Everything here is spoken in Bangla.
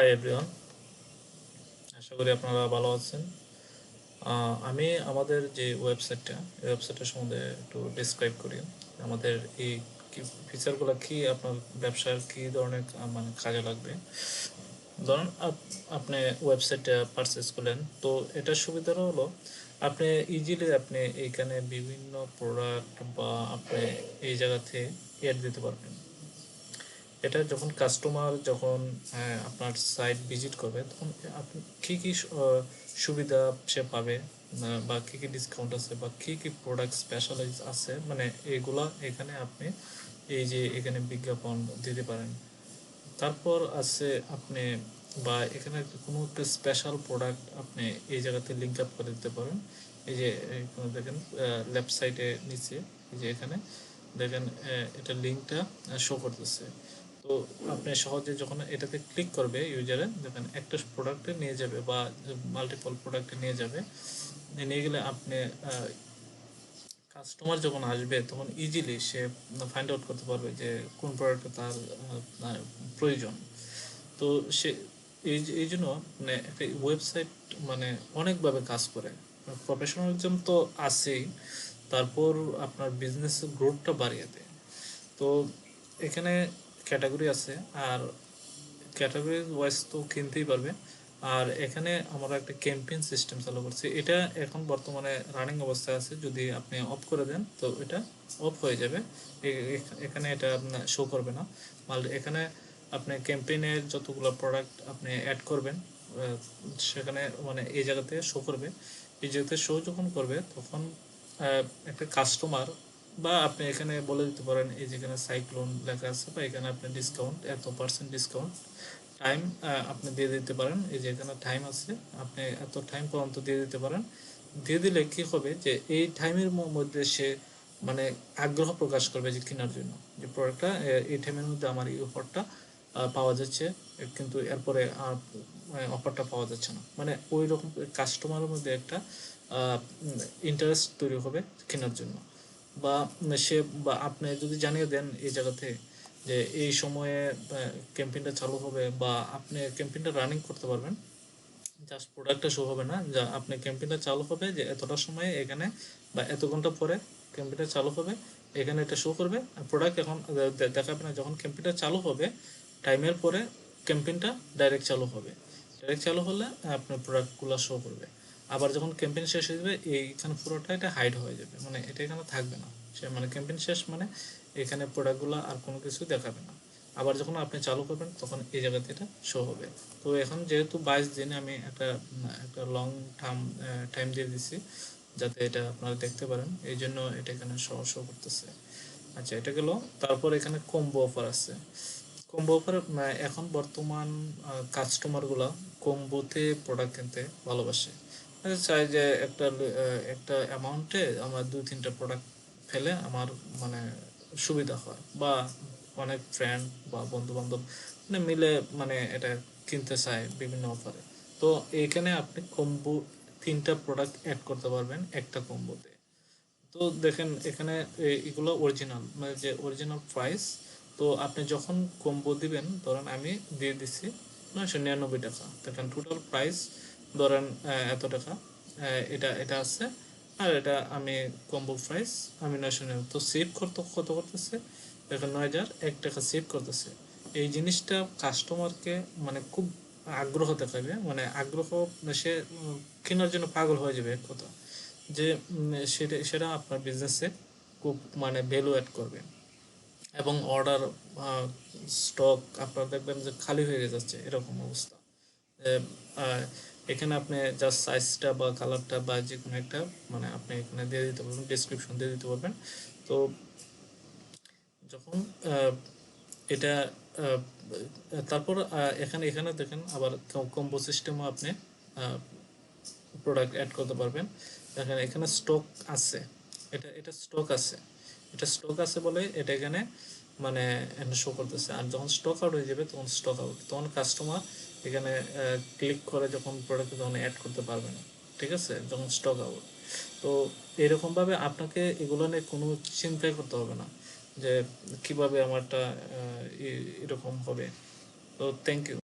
হাই এভরিওয়ান আশা করি আপনারা ভালো আছেন। আমি আমাদের যে ওয়েবসাইটটা, এই ওয়েবসাইটের সম্বন্ধে একটু ডিসক্রাইব করি। আমাদের এই ফিচারগুলো কি, আপনার ব্যবসার কি ধরনের মানে কাজে লাগবে। ধরুন, আপ- আপনি ওয়েবসাইটটা পারচেস করলেন, তো এটার সুবিধাটা হলো, আপনি ইজিলি আপনি এইখানে বিভিন্ন প্রোডাক্ট বা আপনি এই জায়গাতে অ্যাড দিতে পারবেন। এটা যখন কাস্টমার যখন আপনার সাইট ভিজিট করবে, তখন আপনি কী কী সুবিধা সে পাবে বা কী কী ডিসকাউন্ট আছে, বা কী কী প্রোডাক্ট স্পেশালাইজ আছে? মানে এগুলা এখানে আপনি এই যে এখানে বিজ্ঞাপন দিতে পারেন। তারপর আছে আপনি, বা এখানে কোনো একটা স্পেশাল প্রোডাক্ট আপনি এই জায়গাতে লিঙ্ক আপ করে দিতে পারেন। এই যে দেখেন লেফট সাইডে নিচে, এই যে এখানে, দেখেন এটা লিঙ্কটা শো করতেছে। তো আপনি সহজে যখন এটাতে ক্লিক করবে ইউজারে দেখেন একটা প্রোডাক্টে নিয়ে যাবে বা মাল্টিপল প্রোডাক্টে নিয়ে যাবে। নিয়ে গেলে আপনি কাস্টমার যখন আসবে, তখন ইজিলি সে ফাইন্ড আউট করতে পারবে যে কোন প্রোডাক্টটা তার প্রয়োজন। তো সে, এই এই জন্য মানে একটা ওয়েবসাইট মানে অনেকভাবে কাজ করে। প্রফেশনালিজম তো আছেই, তারপর আপনার বিজনেস গ্রোথটা বাড়িয়ে দেয়। তো এখানে ক্যাটাগরি আছে, আর ক্যাটাগরি ওয়াইজ তো কিনতেই পারবে। আর এখানে আমরা একটা ক্যাম্পেইন সিস্টেম চালু করছি। এটা এখন বর্তমানে রানিং অবস্থায় আছে, যদি আপনি অফ করে দেন, তো এটা অফ হয়ে যাবে। এখানে এটা শো করবে না। মাল এখানে আপনি ক্যাম্পেইনের যতগুলো প্রোডাক্ট আপনি অ্যাড করবেন সেখানে মানে এই জায়গাতে শো করবে। এই জায়গাতে শো যখন করবে, তখন একটা কাস্টমার বা আপনি এখানে বলে দিতে পারেন, এই যেখানে সাইক্লোন লেখা আছে, বা এখানে আপনি ডিসকাউন্ট এত পার্সেন্ট ডিসকাউন্ট টাইম আপনি দিয়ে দিতে পারেন। এই যে এখানে টাইম আছে, আপনি এত টাইম পর্যন্ত দিয়ে দিতে পারেন। দিয়ে দিলে কি হবে যে এই টাইমের মধ্যে সে মানে আগ্রহ প্রকাশ করবে যে কেনার জন্য। যে প্রোডাক্টটা এই টাইমের মধ্যে আমার এই অফারটা পাওয়া যাচ্ছে। কিন্তু এরপরে আর অফারটা পাওয়া যাচ্ছে না। মানে ওই রকম কাস্টমারের মধ্যে একটা ইন্টারেস্ট তৈরি হবে কেনার জন্য। বা সে বা আপনি যদি জানিয়ে দেন এই জায়গাতে যে এই সময়ে ক্যাম্পেইনটা চালু হবে বা আপনি ক্যাম্পেইনটা রানিং করতে পারবেন জাস্ট প্রোডাক্টটা শো হবে না, যা আপনি ক্যাম্পেইনটা চালু হবে যে এতটা সময়ে এখানে বা এত ঘণ্টা পরে ক্যাম্পেইনটা চালু হবে, এখানে এটা শো করবে, আর প্রোডাক্ট এখন দেখাবে না, যখন ক্যাম্পেইনটা চালু হবে টাইমের পরে ক্যাম্পেইনটা ডাইরেক্ট চালু হবে। ডাইরেক্ট চালু হলে আপনার প্রোডাক্টগুলো শো করবে। আবার যখন ক্যাম্পেইন শেষ হয়ে যাবে, এইখানে পুরোটা এটা হাইড হয়ে যাবে। মানে এটা এখানে থাকবে না। সে মানে ক্যাম্পেইন শেষ মানে এখানে প্রোডাক্টগুলো আর কোনো কিছু দেখাবে না। আবার যখন আপনি চালু করবেন, তখন এই জায়গাতে এটা শো হবে। তো এখন যেহেতু বাইশ দিনে আমি একটা একটা লং টার্ম টাইম দিয়ে দিছি, যাতে এটা আপনারা দেখতে পারেন। এই জন্য এটা এখানে শো শো করতেছে। আচ্ছা এটা গেল। তারপর এখানে কম্বো অফার আছে। কম্বো অফার এখন বর্তমান কাস্টমারগুলা কম্বোতে প্রোডাক্ট কিনতে ভালোবাসে। চাই যে একটা একটা অ্যামাউন্টে আমার দুই, তিনটা প্রোডাক্ট ফেলে আমার মানে সুবিধা হয়। বা অনেক ফ্রেন্ড বা বন্ধু বান্ধব মানে মিলে মানে এটা কিনতে চায় বিভিন্ন অফারে তো এইখানে আপনি কম্বো তিনটা প্রোডাক্ট অ্যাড করতে পারবেন একটা কম্বোতে তো দেখেন এখানে এগুলো অরিজিনাল মানে যে অরিজিনাল প্রাইস তো আপনি যখন কম্বো দিবেন, ধরেন আমি দিয়ে দিচ্ছি নয়শো নিরানব্বই টাকা। দেখেন টোটাল প্রাইস ধরেন এত টাকা এটা এটা আছে, আর এটা আমি কম্বো প্রাইস আমি নয়শো নিরানব্বই তো সেভ করতে কত করতেছে? দেখেন নয় হাজার, এক টাকা সেভ করতেছে। এই জিনিসটা কাস্টমারকে মানে খুব আগ্রহ দেখাবে মানে আগ্রহ সে কেনার জন্য পাগল হয়ে যাবে, এক কথা। যে সেটা সেটা আপনার বিজনেসে খুব মানে ভ্যালু অ্যাড করবে। এবং অর্ডার স্টক আপনার দেখবেন যে খালি হয়ে যাচ্ছে, এরকম অবস্থা। এখানে আপনি জাস্ট সাইজটা বা কালারটা বা যে কোনো একটা মানে আপনি এখানে দিয়ে দিতে পারবেন ডিসক্রিপশন দিয়ে দিতে পারবেন। তো যখন এটা তারপর এখানে এখানে দেখেন আবার কম্বো সিস্টেমও আপনি প্রোডাক্ট অ্যাড করতে পারবেন। দেখেন এখানে স্টক আছে। এটা এটা স্টক আছে। এটা স্টক আছে বলে এটা এখানে মানে শো করতেছে। আর যখন স্টক আউট হয়ে যাবে, তখন স্টক আউট তখন কাস্টমার এখানে ক্লিক করে যখন প্রোডাক্ট তখন অ্যাড করতে পারবে না। ঠিক আছে? যখন স্টক আউট তো এরকমভাবে আপনাকে এগুলো নিয়ে কোনো চিন্তাই করতে হবে না যে কীভাবে আমারটা এরকম হবে। তো থ্যাংক ইউ